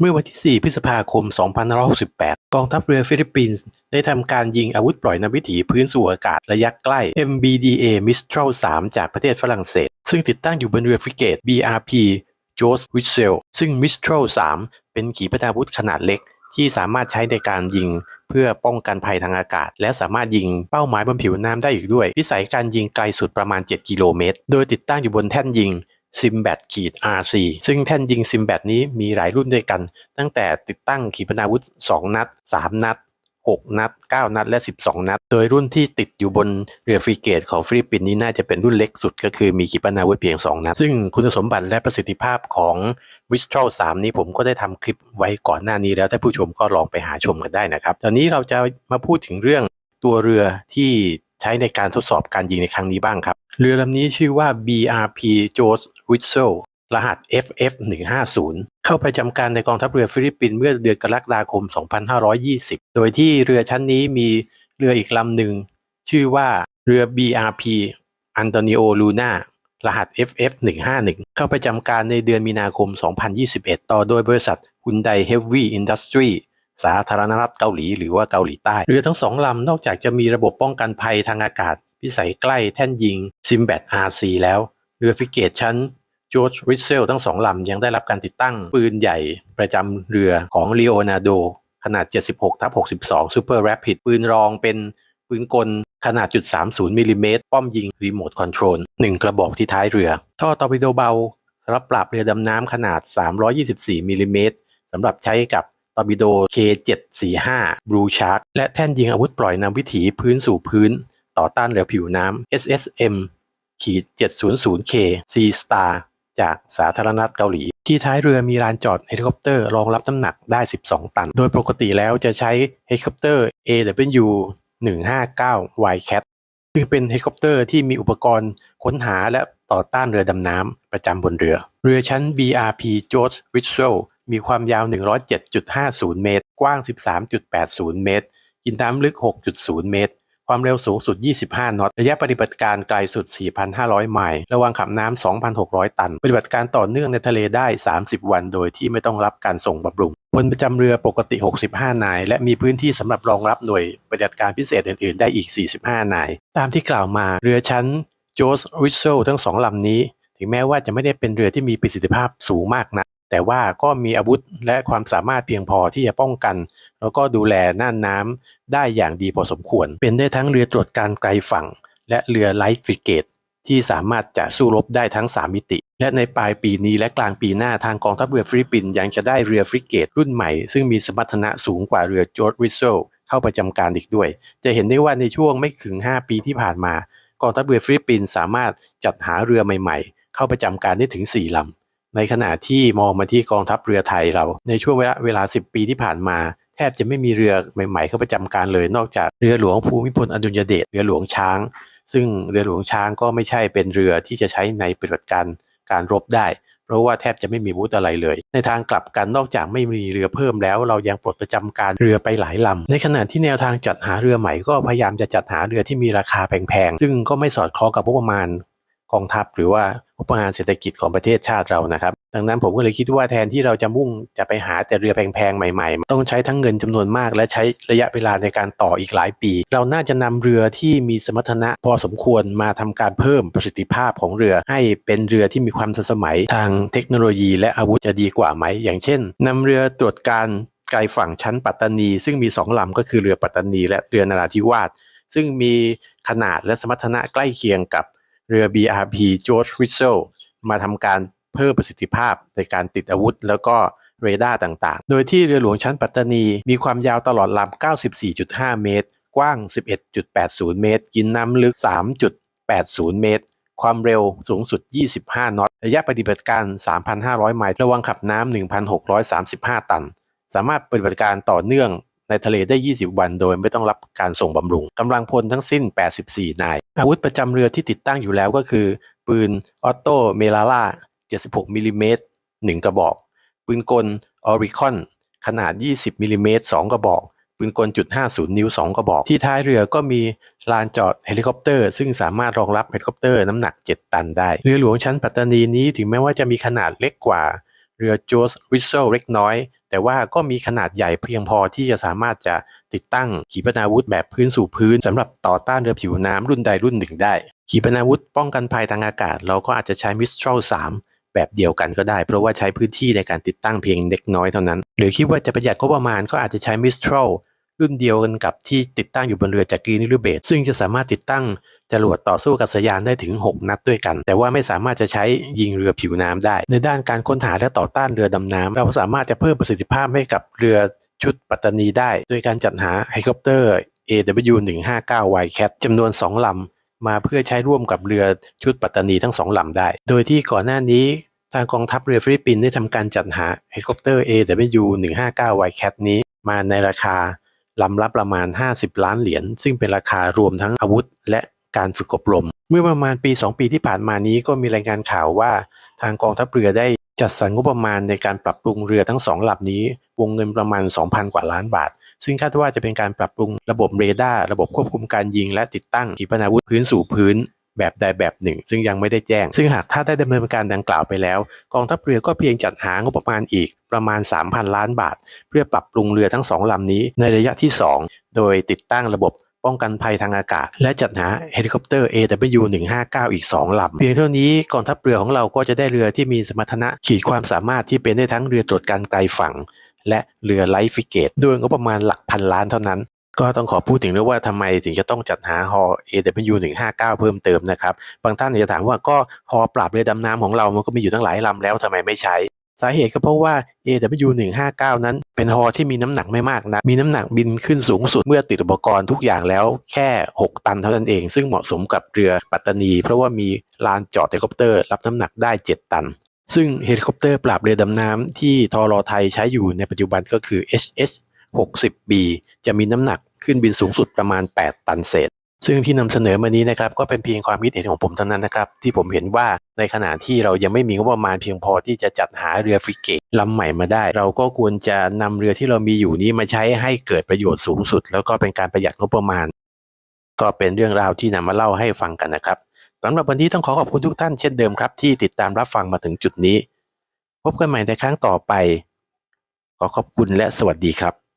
เมื่อวันที่ 4 พฤษภาคม 2568 กองทัพเรือฟิลิปปินส์ได้ทำการยิงอาวุธปล่อยนำวิถีพื้นสู่อากาศระยะใกล้ MBDA Mistral 3 จากประเทศฝรั่งเศส ซึ่งติดตั้งอยู่บนเรือฟริเกต BRP George Witzel ซึ่ง Mistral 3 เป็นขีปนาวุธขนาดเล็ก ที่สามารถใช้ในการยิง เพื่อป้องกันภัยทางอากาศ และสามารถยิงเป้าหมายบนผิวน้ำได้อีกด้วย วิสัยการยิงไกลสุดประมาณ 7 กิโลเมตร โดยติดตั้งอยู่บนแท่นยิง ซิมแบตขีด RC ซึ่งแท่นยิงซิมแบตนี้มีหลายรุ่นด้วยกัน ตั้งแต่ติดตั้งขีปนาวุธ 2 นัด 3 นัด 6 นัด 9 นัด และ 12 นัด โดยรุ่นที่ติดอยู่บนเรือฟริเกตของฟิลิปปินส์นี้น่าจะเป็นรุ่นเล็กสุดก็คือมีขีปนาวุธเพียง 2 นัด ซึ่งคุณสมบัติและประสิทธิภาพของวิสตร l 3 นี้ผมก็ได้ทำคลิปไว้ก่อนหน้านี้แล้วท่านผู้ชมก็ลองไปหาชมกันได้นะครับ ตอนนี้เราจะมาพูดถึงเรื่องตัวเรือที่ ใช้ในการทดสอบการยิงในครั้งนี้บ้างครับ เรือลำนี้ชื่อว่า BRP George Witzel รหัส FF 150 เข้าประจำการในกองทัพเรือฟิลิปปินส์เมื่อเดือนกรกฎาคม 2520 โดยที่เรือชั้นนี้มีเรืออีกลำหนึ่ง ชื่อว่าเรือ BRP Antonio Luna รหัส FF 151 เข้าประจำการในเดือนมีนาคม 2021 ต่อโดยบริษัท Hyundai Heavy Industry สาธารณรัฐเกาหลีหรือว่าเกาหลีใต้ เรือทั้งสองลำนอกจากจะมีระบบป้องกันภัยทางอากาศพิสัยใกล้แท่นยิง Simbat RC แล้ว เรือฟิเกตชั้นจอร์จริ s เซลทั้งสองลำยังได้รับการติดตั้งปืนใหญ่ประจำเรือของ l ีโอนา d o ขนาด 76ทับ62 Super Rapid ปืนรองเป็นปืนกลขนาดจุด30มิลิเมตรป้อมยิงรีโมทคอนโทรล1กระบอกที่ท้ายเรือ ท่อตอร์ปิโดเบาสำหรับปราบเรือดำน้ำขนาด 324มิลิเมตรสำหรับใช้กับ อร์ปิโด K745 Blue Shark และแท่นยิงอาวุธปล่อยนำวิถีพื้นสู่พื้น ต่อต้านเรือผิวน้ำ SSM ขีด 700K C Star จากสาธารณรัฐเกาหลี ที่ท้ายเรือมีลานจอดเฮลิคอปเตอร์รองรับน้ำหนักได้ 12 ตัน โดยปกติแล้วจะใช้เฮลิคอปเตอร์ AW 159 Wildcat ซึ่งเป็นเฮลิคอปเตอร์ที่มีอุปกรณ์ค้นหาและต่อต้านเรือดำน้ำประจำบนเรือ เรือชั้น BRP George Witzel มีความยาว 107.50 เมตร กว้าง 13.80 เมตร กินน้ำลึก 6.0 เมตร ความเร็วสูงสุด 25 นอต ระยะปฏิบัติการไกลสุด 4,500 ไมล์ ระวังขับน้ำ 2,600 ตัน ปฏิบัติการต่อเนื่องในทะเลได้ 30 วัน โดยที่ไม่ต้องรับการส่งบำรุงพลประจำเรือปกติ 65 นาย และมีพื้นที่สำหรับรองรับหน่วยปฏิบัติการพิเศษอื่น ๆ ได้อีก 45 นาย ตามที่กล่าวมา เรือชั้นโจสวิสโซทั้งสองลำนี้ ถึงแม้ว่าจะไม่ได้เป็นเรือที่มีประสิทธิภาพสูงมากนะ แต่ว่าก็มีอาวุธและความสามารถเพียงพอที่จะป้องกัน แล้วก็ดูแลน่านน้ำได้อย่างดีพอสมควร เป็นได้ทั้งเรือตรวจการไกลฝั่ง และเรือไลท์ฟริเกตที่สามารถจะสู้รบได้ทั้ง 3 มิติ และในปลายปีนี้และกลางปีหน้าทางกองทัพเรือฟิลิปปินส์ยังจะได้เรือฟริเกตรุ่นใหม่ ซึ่งมีสมรรถนะสูงกว่าเรือจอร์จวิสเซเข้าประจำการอีกด้วย จะเห็นได้ว่าในช่วงไม่ถึง 5 ปีที่ผ่านมากองทัพเรือฟิลิปปินส์สามารถจัดหาเรือใหม่ ๆ เข้าประจำการได้ถึง 4ลำ ในขณะที่มองมาที่กองทัพเรือไทยเรา ในช่วงเวลาเวลา 10 ปีที่ผ่านมา แทบจะไม่มีเรือใหม่ๆเข้าประจำการเลย นอกจากเรือหลวงภูมิพลอดุลยเดชเรือหลวงช้าง ซึ่งเรือหลวงช้างก็ไม่ใช่เป็นเรือที่จะใช้ในปฏิบัติการการรบได้ เพราะว่าแทบจะไม่มีวุธอะไรเลย ในทางกลับกันนอกจากไม่มีเรือเพิ่มแล้ว เรายังปลดประจำการเรือไปหลายลำในขณะที่แนวทางจัดหาเรือใหม่ก็พยายามจะจัดหาเรือที่มีราคาแพงๆซึ่งก็ไม่สอดคล้องกับงบประมาณ กองทัพหรือว่างบประมาณเศรษฐกิจของประเทศชาติเรานะครับ ดังนั้นผมก็เลยคิดว่าแทนที่เราจะมุ่งจะไปหาแต่เรือแพงๆใหม่ๆ ต้องใช้ทั้งเงินจำนวนมาก และใช้ระยะเวลาในการต่ออีกหลายปี เราน่าจะนำเรือที่มีสมรรถนะพอสมควรมาทำการเพิ่มประสิทธิภาพของเรือ ให้เป็นเรือที่มีความทันสมัยทางเทคโนโลยีและอาวุธจะดีกว่าไหม อย่างเช่นนำเรือตรวจการไกลฝั่งชั้นปัตตานี ซึ่งมีสองลำก็คือเรือปัตตานี และเรือนราธิวาสซึ่งมีขนาดและสมรรถนะใกล้เคียงกับ เรือ BRP George Witzel มาทำการเพิ่มประสิทธิภาพในการติดอาวุธ แล้วก็เรดาร์ต่างๆ โดยที่เรือหลวงชั้นปัตตานี มีความยาวตลอดลำ 94.5 เมตร กว้าง 11.80 เมตร กินน้ำลึก 3.80 เมตร ความเร็วสูงสุด 25 นอต ระยะปฏิบัติการ 3,500 ไมล์ ระวังขับน้ำ 1,635 ตัน สามารถปฏิบัติการต่อเนื่อง ในทะเลได้ 20 วันโดยไม่ต้องรับการส่งบำรุงกำลังพลทั้งสิ้น 84 นาย อาวุธประจำเรือที่ติดตั้งอยู่แล้วก็คือ ปืนออโตเมลาล่า 76มิลิเมตร1กระบอก ปืนกลออริคอนขนาด 20มิลิเมตร2กระบอกปืนกลจุด50 นิ้ว 2 กระบอก ที่ท้ายเรือก็มีลานจอดเฮลิคอปเตอร์ ซึ่งสามารถรองรับเฮลิคอปเตอร์น้ำหนัก 7 ตันได้ เรือหลวงชั้นปัตตานีนี้ถึงแม้ว่าจะมีขนาดเล็กกว่า เรือโจสวิสเซลเล็กน้อย แต่ว่าก็มีขนาดใหญ่เพียงพอที่จะสามารถจะติดตั้งขีปนาวุธแบบพื้นสู่พื้นสำหรับต่อต้านเรือผิวน้ำรุ่นใดรุ่นหนึ่งได้ ขีปนาวุธป้องกันภัยทางอากาศ เราก็อาจจะใช้ Mistral 3แบบเดียวกันก็ได้ เพราะว่าใช้พื้นที่ในการติดตั้งเพียงเล็กน้อยเท่านั้น หรือคิดว่าจะประหยัดงบประมาณก็อาจจะใช้ Mistral รุ่นเดียวกันกับที่ติดตั้งอยู่บนเรือจากกรีนิลเบตซึ่งจะสามารถติดตั้ง จรวดต่อสู้กับสยานได้ถึง 6 นัดด้วยกัน แต่ว่าไม่สามารถจะใช้ยิงเรือผิวน้ำได้ ในด้านการค้นหาและต่อต้านเรือดำน้ำเราสามารถจะเพิ่มประสิทธิภาพให้กับเรือชุดปัตตานีได้ โดยการจัดหาเฮลิคอปเตอร์ AW 159 Wildcat จำนวน 2 ลำ มาเพื่อใช้ร่วมกับเรือชุดปัตตานีทั้งสองลำได้ โดยที่ก่อนหน้านี้ทางกองทัพเรือฟิลิปปินส์ได้ทำการจัดหาเฮลิคอปเตอร์ AW 159 Wildcat นี้มาในราคาลำละประมาณ 50 ล้านเหรียญซึ่งเป็นราคารวมทั้งอาวุธและ การฝึกอบรม เมื่อประมาณปี 2 ปีที่ผ่านมานี้ก็มีรายงานข่าวว่า ทางกองทัพเรือได้จัดสรรงบประมาณในการปรับปรุงเรือทั้งสองลำนี้ วงเงินประมาณ 2,000 กว่าล้านบาท ซึ่งคาดว่าจะเป็นการปรับปรุงระบบเรดาร์ระบบควบคุมการยิง และติดตั้งขีปนาวุธพื้นสู่พื้นแบบใดแบบหนึ่ง ซึ่งยังไม่ได้แจ้ง ซึ่งหากถ้าได้ดำเนินการดังกล่าวไปแล้ว กองทัพเรือก็เพียงจัดหางบประมาณอีกประมาณ 3,000 ล้านบาท เพื่อปรับปรุงเรือทั้งสองลำนี้ในระยะที่ 2 โดยติดตั้งระบบ ป้องกันภัยทางอากาศ และจัดหาเฮลิคอปเตอร์ AW 159 อีก 2 ลำ เพียงเท่านี้กองทัพเรือของเราก็จะได้เรือที่มีสมรรถนะขีดความสามารถที่เป็นได้ทั้งเรือตรวจการไกลฝั่ง และเรือไลฟ์ฟิเกตด้วยงบประมาณหลักพันล้านเท่านั้นก็ต้องขอพูดถึงด้วยว่าทำไมถึงจะต้องจัดหาฮอ AW 159เพิ่มเติมนะครับ บางท่านอาจจะถามว่าก็ฮอปราบเรือดำน้ำของเรามันก็มีอยู่ตั้งหลายลำแล้วทำไมไม่ใช้ สาเหตุก็เพราะว่า AW 159 นั้นเป็นฮอที่มีน้ำหนักไม่มากนะมีน้ำหนักบินขึ้นสูงสุดเมื่อติดอุปกรณ์ทุกอย่างแล้วแค่ 6 ตันเท่านั้นเอง ซึ่งเหมาะสมกับเรือปัตตานี เพราะว่ามีลานจอดเฮลิคอปเตอร์รับน้ำหนักได้ 7 ตัน ซึ่งเฮลิคอปเตอร์ปราบเรือดำน้ำที่ทรอไทยใช้อยู่ในปัจจุบันก็คือ HS 60B จะมีน้ำหนักขึ้นบินสูงสุดประมาณ 8 ตันเศษ ซึ่งที่นำเสนอมานี้นะครับก็เป็นเพียงความคิดเห็นของผมเท่านั้นนะครับที่ผมเห็นว่าในขณะที่เรายังไม่มีงบประมาณเพียงพอที่จะจัดหาเรือฟริเกตลำใหม่มาได้ เราก็ควรจะนำเรือที่เรามีอยู่นี้มาใช้ให้เกิดประโยชน์สูงสุด แล้วก็เป็นการประหยัดงบประมาณ ก็เป็นเรื่องราวที่นำมาเล่าให้ฟังกันนะครับสำหรับวันนี้ต้องขอขอบคุณทุกท่านเช่นเดิมครับที่ติดตามรับฟังมาถึงจุดนี้ พบกันใหม่ในครั้งต่อไป ขอขอบคุณและสวัสดีครับ